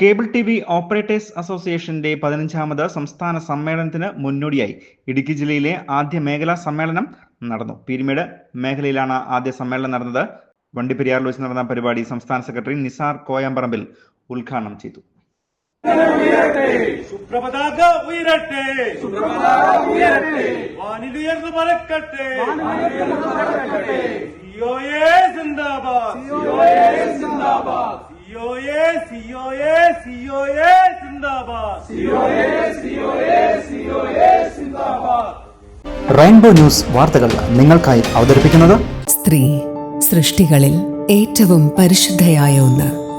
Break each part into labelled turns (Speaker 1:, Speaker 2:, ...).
Speaker 1: Cable T V operators അസോസിയേഷന്റെ പതിനഞ്ചാമത് സംസ്ഥാന സമ്മേളനത്തിന് മുന്നോടിയായി ഇടുക്കി ജില്ലയിലെ ആദ്യ മേഖലാ സമ്മേളനം നടന്നു. പീരുമേട് മേഖലയിലാണ് ആദ്യ സമ്മേളനം നടന്നത്. വണ്ടിപ്പെരിയാറിൽ വെച്ച് നടന്ന പരിപാടി സംസ്ഥാന സെക്രട്ടറി നിസാർ കോയമ്പറമ്പിൽ ഉദ്ഘാടനം ചെയ്തു.
Speaker 2: സുപ്രപതാക ഉയരട്ടെ. വാനിലുയർന്നു പറക്കട്ടെ സിയോയെ സിന്ദാബാദ്. സിയോയെ സിയോയെ സിയോയെ സിന്ദാബാദ്
Speaker 3: റെയിൻബോ ന്യൂസ് വാർത്തകൾ നിങ്ങൾക്കായി അവതരിപ്പിക്കുന്നത്
Speaker 4: സ്ത്രീ സൃഷ്ടികളിൽ ഏറ്റവും പരിശുദ്ധയായ ഒന്ന്.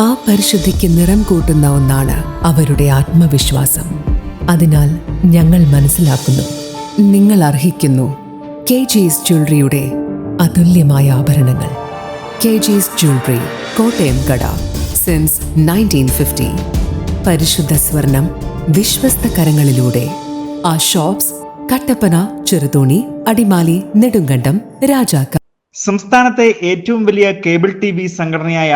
Speaker 4: ആ പരിശുദ്ധിക്ക് നിറം കൂട്ടുന്ന ഒന്നാണ് അവരുടെ ആത്മവിശ്വാസം. അതിനാൽ ഞങ്ങൾ മനസ്സിലാക്കുന്നു. നിങ്ങൾ അർഹിക്കുന്നു. കെ ജിസ് ജ്വല്ലറിയുടെ അതുല്യമായ ആഭരണങ്ങൾ. കെ ജിസ് ജ്വല്ലറി കോട്ടയം കട. സിൻസ് നയന്റീൻ ഫിഫ്റ്റി പരിശുദ്ധ സ്വർണം വിശ്വസ്ത കരങ്ങളിലൂടെ ആ ഷോപ്സ് കട്ടപ്പന ചെറുതോണി അടിമാലി നെടുങ്കണ്ടം രാജാക്ക
Speaker 1: സംസ്ഥാനത്തെ ഏറ്റവും വലിയ കേബിൾ ടി വി സംഘടനയായ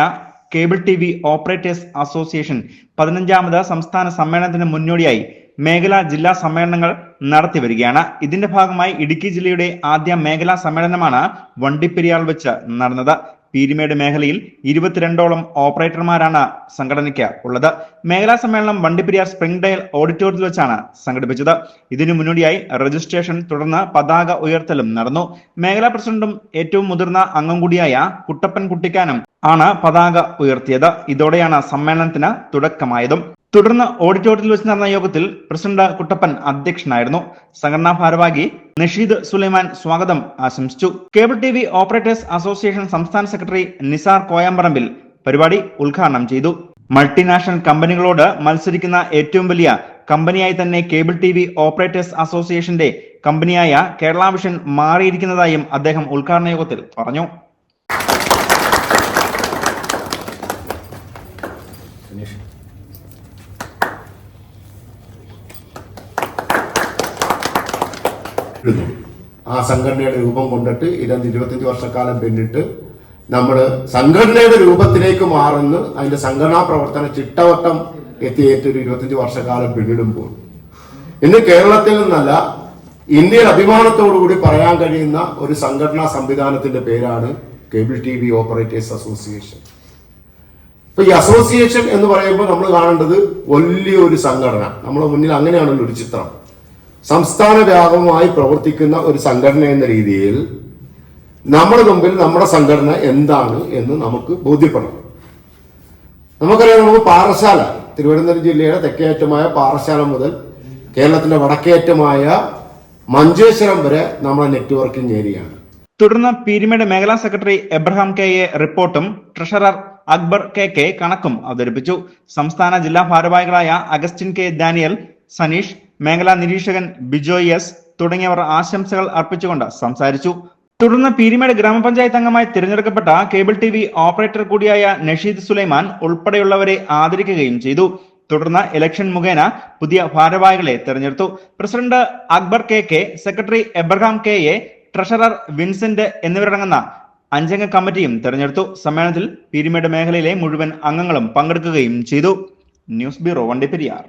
Speaker 1: cable T V operators association പതിനഞ്ചാമത് സംസ്ഥാന സമ്മേളനത്തിന് മുന്നോടിയായി മേഖലാ ജില്ലാ സമ്മേളനങ്ങൾ നടത്തി വരികയാണ്. ഇതിന്റെ ഭാഗമായി ഇടുക്കി ജില്ലയുടെ ആദ്യ മേഖലാ സമ്മേളനമാണ് വണ്ടിപ്പെരിയാൾ വെച്ച് നടന്നത്. പീരുമേട് മേഖലയിൽ ഇരുപത്തിരണ്ടോളം ഓപ്പറേറ്റർമാരാണ് സംഘടനയ്ക്ക് ഉള്ളത്. മേഖലാ സമ്മേളനം വണ്ടിപ്പെരിയാർ സ്പ്രിംഗ് ഡയൽ ഓഡിറ്റോറിയത്തിൽ വെച്ചാണ് സംഘടിപ്പിച്ചത്. ഇതിനു മുന്നോടിയായി രജിസ്ട്രേഷൻ തുടർന്ന് പതാക ഉയർത്തലും നടന്നു. മേഖലാ പ്രസിഡന്റും ഏറ്റവും മുതിർന്ന അംഗം കൂടിയായ കുട്ടപ്പൻ കുട്ടിക്കാനം ആണ് പതാക ഉയർത്തിയത്. ഇതോടെയാണ് സമ്മേളനത്തിന് തുടക്കമായതും. തുടർന്ന് ഓഡിറ്റോറിയത്തിൽ വെച്ച് നടന്ന യോഗത്തിൽ പ്രസിഡന്റ് കുട്ടപ്പൻ അധ്യക്ഷനായിരുന്നു. സംഘടനാ ഭാരവാഹി നഷീദ് സുലൈമാൻ സ്വാഗതം ആശംസിച്ചു. Cable T V operators association സംസ്ഥാന സെക്രട്ടറി നിസാർ കോയാമ്പറമ്പിൽ പരിപാടി ഉദ്ഘാടനം ചെയ്തു. മൾട്ടിനാഷണൽ കമ്പനികളോട് മത്സരിക്കുന്ന ഏറ്റവും വലിയ കമ്പനിയായി തന്നെ കേബിൾ ടി വി ഓപ്പറേറ്റേഴ്സ് അസോസിയേഷന്റെ കമ്പനിയായ കേരള വിഷൻ മാറിയിരിക്കുന്നതായും അദ്ദേഹം ഉദ്ഘാടന യോഗത്തിൽ പറഞ്ഞു.
Speaker 5: ഇരുന്നു ആ സംഘടനയുടെ രൂപം കൊണ്ടിട്ട് ഇരുപത്തി ഇരുപത്തഞ്ച് വർഷക്കാലം പിന്നിട്ട് നമ്മൾ സംഘടനയുടെ രൂപത്തിലേക്ക് മാറുന്ന. അതിന്റെ സംഘടനാ പ്രവർത്തന ചിട്ടവട്ടം എത്തിയേറ്റ് ഒരു ഇരുപത്തഞ്ച് വർഷക്കാലം പിന്നിടുമ്പോൾ. ഇന്ന് കേരളത്തിൽ നിന്നല്ല ഇന്ത്യയിൽ അഭിമാനത്തോടുകൂടി പറയാൻ കഴിയുന്ന ഒരു സംഘടനാ സംവിധാനത്തിന്റെ പേരാണ് cable T V operators association. ഇപ്പൊ ഈ അസോസിയേഷൻ എന്ന് പറയുമ്പോൾ നമ്മൾ കാണേണ്ടത് വലിയൊരു സംഘടന. നമ്മുടെ മുന്നിൽ അങ്ങനെയാണല്ലോ ഒരു ചിത്രം. സംസ്ഥാന വ്യാപകമായി പ്രവർത്തിക്കുന്ന ഒരു സംഘടന എന്ന രീതിയിൽ നമ്മുടെ മുമ്പിൽ നമ്മുടെ സംഘടന എന്താണ് എന്ന് നമുക്ക് ബോധ്യപ്പെടണം. നമുക്കറിയാം നമുക്ക് പാറശാല തിരുവനന്തപുരം ജില്ലയുടെ തെക്കേയറ്റമായ പാറശാല മുതൽ കേരളത്തിന്റെ വടക്കേയറ്റമായ മഞ്ചേശ്വരം വരെ നമ്മുടെ നെറ്റ്വർക്കിംഗ് ഏരിയയാണ്.
Speaker 1: തുടർന്ന് പീരുമേട് മേഖലാ സെക്രട്ടറി എബ്രഹാം കെ എ റിപ്പോർട്ടും ട്രഷറർ അക്ബർ കെ കെ കണക്കും അവതരിപ്പിച്ചു. സംസ്ഥാന ജില്ലാ ഭാരവാഹികളായ അഗസ്റ്റിൻ കെ ഡാനിയൽ സനീഷ് മേഖലാ നിരീക്ഷകൻ ബിജോയ് എസ് തുടങ്ങിയവർ ആശംസകൾ അർപ്പിച്ചുകൊണ്ട് സംസാരിച്ചു. തുടർന്ന് പീരിമേട് ഗ്രാമപഞ്ചായത്ത് അംഗമായി തിരഞ്ഞെടുക്കപ്പെട്ട കേബിൾ ടി വി ഓപ്പറേറ്റർ കൂടിയായ നഷീദ് സുലൈമാൻ ഉൾപ്പെടെയുള്ളവരെ ആദരിക്കുകയും ചെയ്തു. തുടർന്ന് ഇലക്ഷൻ മുഖേന പുതിയ ഭാരവാഹികളെ തെരഞ്ഞെടുത്തു. President Akbar K K secretary Abraham K A treasurer Vincent എന്നിവരടങ്ങുന്ന അഞ്ചംഗ കമ്മിറ്റിയും തെരഞ്ഞെടുത്തു. സമ്മേളനത്തിൽ പീരിമേട് മേഖലയിലെ മുഴുവൻ അംഗങ്ങളും പങ്കെടുക്കുകയും ചെയ്തു. News bureau Vandiperiyar.